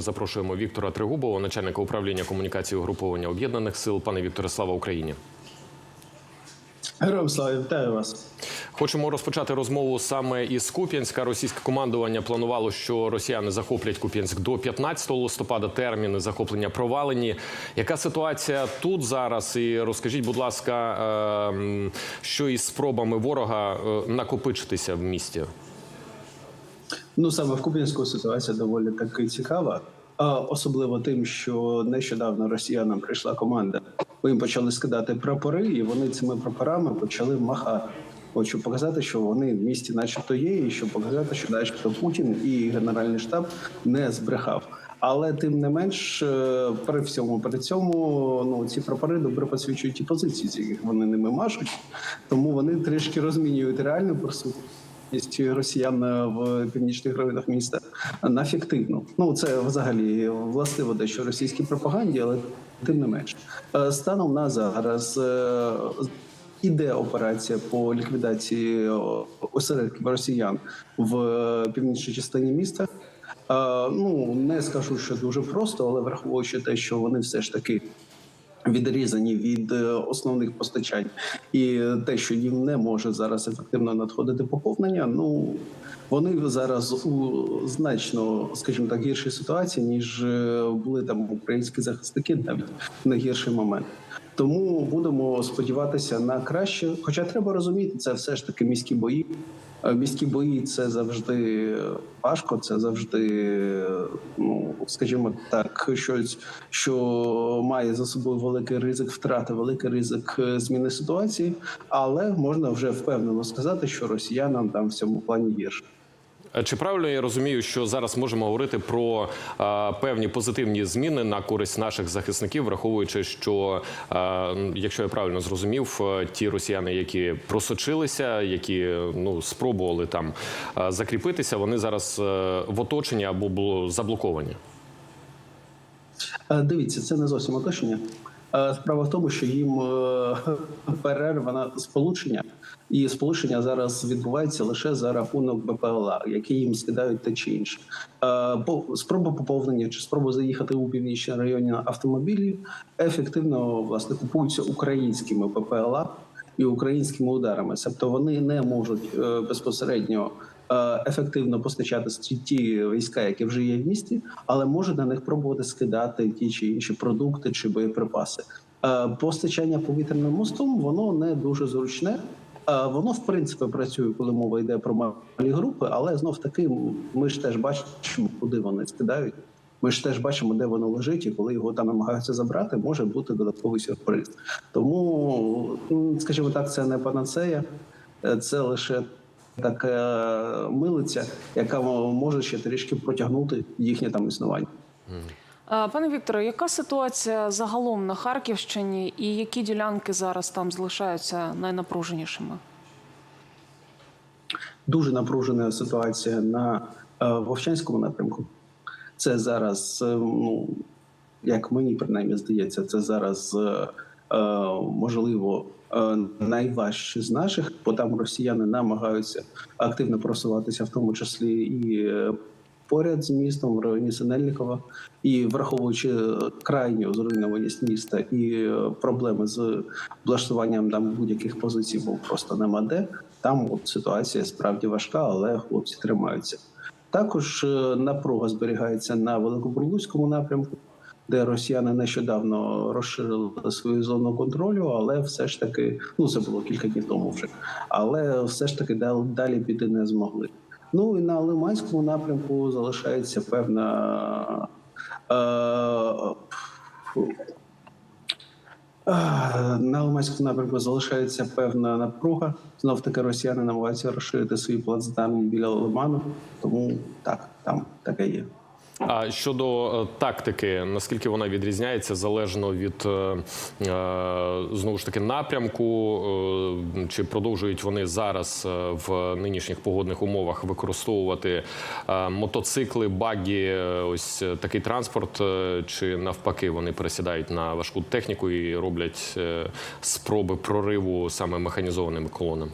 ми запрошуємо Віктора Тригубова, начальника управління комунікації угруповання об'єднаних сил. Пане Вікторе, слава Україні. Героям слава вітаю вас. Хочемо розпочати розмову саме із Куп'янська. Російське командування планувало, що росіяни захоплять Куп'янськ до 15 листопада. Терміни захоплення провалені. Яка ситуація тут зараз? І розкажіть, будь ласка, е, що із спробами ворога е, накопичитися в місті? Ну саме в Куп'янську ситуація доволі таки цікава. Особливо тим, що нещодавно росіянам прийшла команда. Бо їм почали скидати прапори, і вони цими прапорами почали махати. Щоб показати, що вони в місті, начебто, є, і щоб показати, що начебто Путін і Генеральний штаб не збрехав. Але тим не менш, е, при всьому при цьому ну ці прапори добре посвідчують ті позиції, з яких вони ними машуть. Тому вони трішки розмінюють реальну присутність росіян в північних районах міста на фіктивну. Ну це взагалі властиво дещо російській пропаганді, але тим не менш, Е, станом на зараз. е, Іде операція по ліквідації осередків росіян в е, північній частині міста. Е, Ну не скажу, що дуже просто, але враховуючи те, що вони все ж таки відрізані від е, основних постачань, і те, що їм не може зараз ефективно надходити поповнення, ну вони зараз у значно, скажімо так, гіршій ситуації, ніж е, були там українські захисники навіть на гірший момент. Тому будемо сподіватися на краще. Хоча треба розуміти, це все ж таки міські бої. Е, Міські бої це завжди важко, це завжди, ну скажімо так, щось, що має за собою великий ризик втрати, великий ризик е, зміни ситуації, але можна вже впевнено сказати, що росіянам там в цьому плані гірше. Чи правильно я розумію, що зараз можемо говорити про е, певні позитивні зміни на користь наших захисників, враховуючи, що е, якщо я правильно зрозумів, ті росіяни, які просочилися, які ну спробували там е, закріпитися, вони зараз е, в оточенні або було заблоковані. Е, Дивіться, це не зовсім оточення. Е, Справа в тому, що їм е, перервано сполучення, і сполучення зараз відбувається лише за рахунок БПЛА, які їм скидають те чи інше. Е, по- Спроба поповнення чи спроба заїхати у північні районі на автомобілі ефективно власне купуються українськими БПЛА і українськими ударами. Тобто вони не можуть е, безпосередньо е, ефективно постачати ті- війська, які вже є в місті, але можуть на них пробувати скидати ті чи інші продукти чи боєприпаси. Постачання повітряним мостом воно не дуже зручне. Е, Воно в принципі працює, коли мова йде про малі групи, але знов таки ми ж теж бачимо, куди вони скидають. Ми ж теж бачимо, де воно лежить, і коли його там намагаються забрати, може бути додатковий сюрприз. Тому, скажімо так, це не панацея, е, це лише така милиця, яка може ще трішки протягнути їхнє там існування. Е, Пане Вікторе, яка ситуація загалом на Харківщині і які ділянки зараз там залишаються найнапруженішими? Дуже напружена ситуація на е, Вовчанському напрямку. Це зараз, е, ну як мені принаймні здається, це зараз можливо найважче з наших, бо там росіяни намагаються активно просуватися, в тому числі і поряд з містом в районі Синельникова, і враховуючи е, крайню зруйнованість міста і е, проблеми з облаштуванням там будь-яких позицій, бо просто нема де. Там от ситуація справді важка, але хлопці тримаються. Також е, напруга зберігається на Великобурлуцькому напрямку, де росіяни нещодавно розширили свою зону контролю, але все ж таки, ну це було кілька днів тому вже, але все ж таки дал- далі піти не змогли. Ну і на Лиманському напрямку залишається певна. Е, На Лиманському напрямку залишається певна напруга. Знов таки росіяни намагаються розширити свій плацдарм біля Лиману, тому так, там таке є. А щодо е, тактики, наскільки вона відрізняється залежно від е, е, знову ж таки напрямку, чи продовжують вони зараз в нинішніх погодних умовах використовувати мотоцикли, багі, ось такий транспорт, чи навпаки вони пересідають на важку техніку і роблять спроби прориву саме механізованими колонами?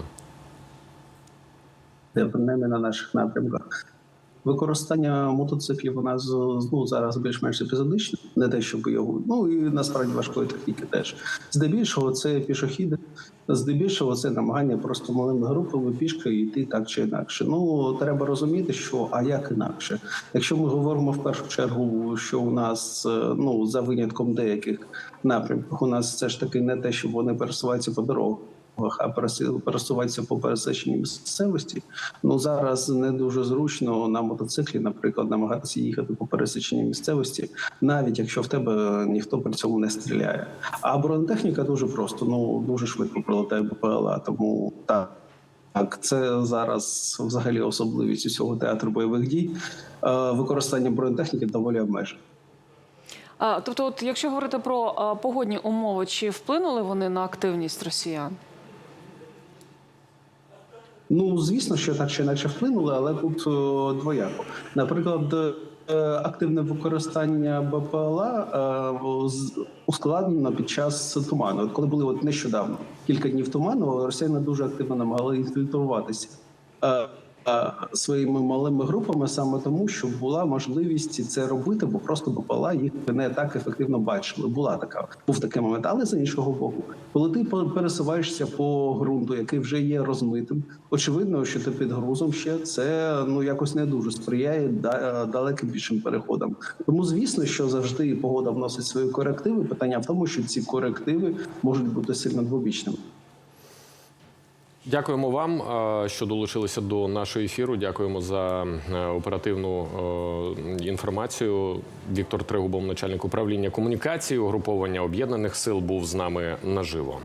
Принаймні на наших напрямках. Використання мотоциклів у нас ну, зараз більш-менш епізодичне, не те, щоб його ну і насправді важкої техніки теж. Здебільшого це пішохіди, здебільшого це намагання просто малими групами пішки йти так чи інакше. Ну треба розуміти, що а як інакше, якщо ми говоримо в першу чергу, що у нас ну за винятком деяких напрямків, у нас все ж таки не те, щоб вони пересуваються по дорогах. А переси- пересуватися по пересеченій місцевості. Ну зараз не дуже зручно на мотоциклі, наприклад, намагатися їхати по пересеченій місцевості, навіть якщо в тебе ніхто при цьому не стріляє. А бронетехніка дуже просто, ну дуже швидко прилетає БПЛА. Тому так. Так, це зараз взагалі особливість усього театру бойових дій. Е, Використання бронетехніки доволі обмежене. Тобто, от якщо говорити про погодні умови, чи вплинули вони на активність росіян? Ну, звісно, що так чи інакше вплинули, але тут е, двояко. Наприклад, е, активне використання БПЛА е, ускладнено під час туману. От коли були от нещодавно кілька днів туману, росіяни дуже активно намагалися інфільтруватися. Е, Своїми малими групами саме тому, що була можливість це робити, бо просто БПЛА їх не так ефективно бачили. Була така був такий момент, але з іншого боку, коли ти пересуваєшся по ґрунту, який вже є розмитим, очевидно, що ти під грузом ще це ну якось не дуже сприяє е, далеким більшим переходам. Тому звісно, що завжди погода вносить свої корективи. Питання в тому, що ці корективи можуть бути сильно двобічними. Дякуємо вам, е, що долучилися до нашого ефіру. Дякуємо за е, оперативну е, інформацію. Віктор Тригубов, начальник управління комунікації угруповання об'єднаних сил, був з нами наживо.